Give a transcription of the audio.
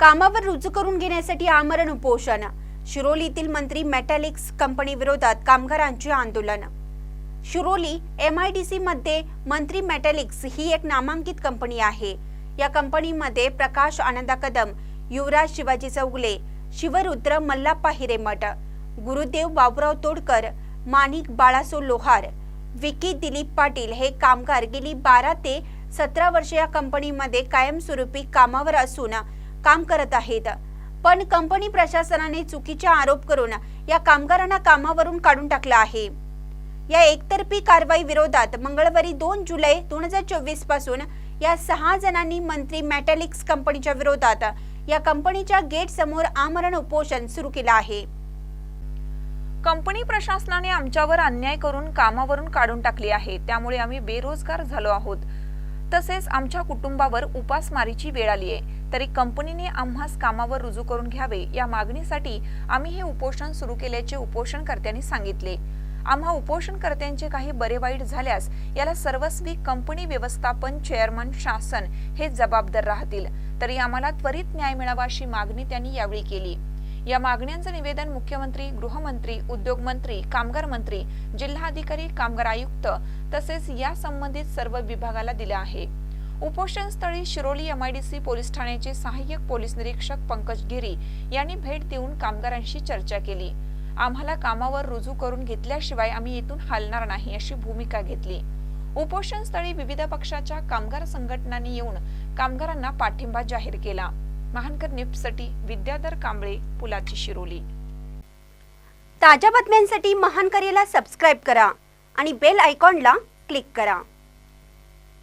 कामावर रुजू करून घेण्यासाठी आमरण उपोषण. शिरोलीतील मंत्री मेटॅलिक्स कंपनी विरोधात कामगारांचे आंदोलन. शिरोली एम आय डी मध्ये मंत्री मेटॅलिक्स ही एक नामांकित कंपनी आहे. या कंपनीमध्ये प्रकाश आनंदा कदम युवराज शिवाजी चौगले शिवरुद्र मल्लाप्पा हिरेमठ गुरुदेव बाबुराव तोडकर माणिक बाळासो लोहार विकी दिलीप पाटील हे कामगार गेली बारा ते सतरा वर्ष या कंपनीमध्ये कायमस्वरूपी कामावर असून काम करत आहेत. पण कंपनी प्रशासनाने चुकीचे आरोप करून या कामगारांना कामावरून काढून टाकलं आहे. या एकतर्फी कारवाई विरोधात मंगळवारी दोन जुलै दोन हजार चोवीसपासून या सहा जणांनी मंत्री मॅटॅलिक्स कंपनीच्या विरोधात या कंपनीच्या गेट समोर आमरण उपोषण सुरू केलं आहे. कंपनी प्रशासनाने आमच्यावर अन्याय करून कामावरून काढून टाकली आहे. त्यामुळे आम्ही बेरोजगार झालो आहोत. तसेच आमच्या कुटुंबावर उपासमारीची वेळ आली आहे. तरी कंपनीने आम्हास कामावर रुजू करून घ्यावे या मागणीसाठी आम्ही हे उपोषण सुरू केल्याचे उपोषणकर्त्यांनी सांगितले. आम्हा उपोषणकर्त्यांचे काही बरे वाईट झाल्यास याला सर्वस्वी कंपनी व्यवस्थापन चेअरमन शासन हे जबाबदार राहतील. तरी आम्हाला त्वरित न्याय मिळावा अशी मागणी त्यांनी यावेळी केली. या मागण्यांचं निवेदन मुख्यमंत्री गृहमंत्री उद्योगमंत्री कामगार मंत्री जिल्हाधिकारी कामगार आयुक्त तसेच या संबंधित सर्व विभागाला दिले आहे. उपोषणस्थळी शिरोली एमआयडीसी पोलीस ठाण्याचे सहाय्यक पोलीस निरीक्षक पंकज गिरी यांनी भेट देऊन कामगारांशी चर्चा केली. आम्हाला कामावर रुजू करून घेतल्याशिवाय आम्ही इथून हलणार नाही अशी भूमिका घेतली. उपोषणस्थळी विविध पक्षाच्या कामगार संघटनांनी येऊन कामगारांना पाठिंबा जाहीर केला. महानकर निफ्टसाठी विद्याधर कांबळे पुलाची शिरोली. ताज्या बातम्यांसाठी महानकरेला सबस्क्राईब करा आणि बेल आयकॉनला क्लिक करा.